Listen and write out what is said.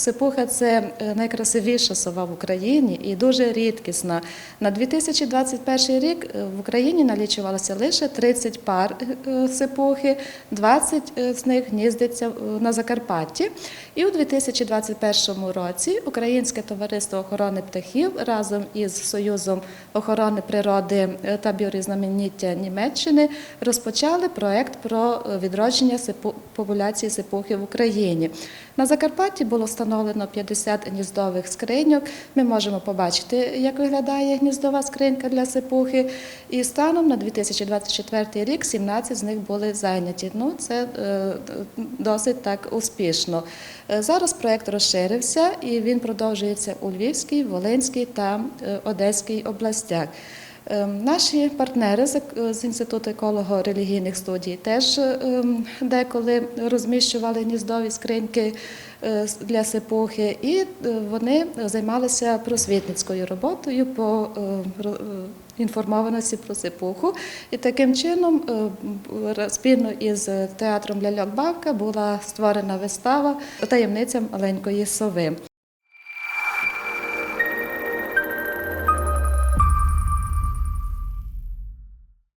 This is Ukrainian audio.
Сипуха це е, найкрасивіша сова в Україні і дуже рідкісна. На 2021 рік е, в Україні налічувалося лише 30 пар е, сипухи, 20 з них гніздиться е, на Закарпатті. І у 2021 році Українське товариство охорони птахів разом із Союзом охорони природи е, та біорізноманіття Німеччини розпочали проект про е, відродження популяції сипухи в Україні. На Закарпатті було встановлено 50 гніздових скриньок. Ми можемо побачити, як виглядає гніздова скринька для сипухи. І станом на 2024 рік 17 з них були зайняті. Ну, це е, досить так успішно. Е, Зараз проект розширився і він продовжується у Львівській, Волинській та е, Одеській областях. Е, Наші партнери з інституту еколого-релігійних студій теж ем, деколи розміщували гніздові скриньки е, для сипухи, і е, вони займалися просвітницькою роботою по е, інформованості про сипуху. І таким чином спільно із театром Ляльок Бавка була створена вистава Таємниця маленької сови.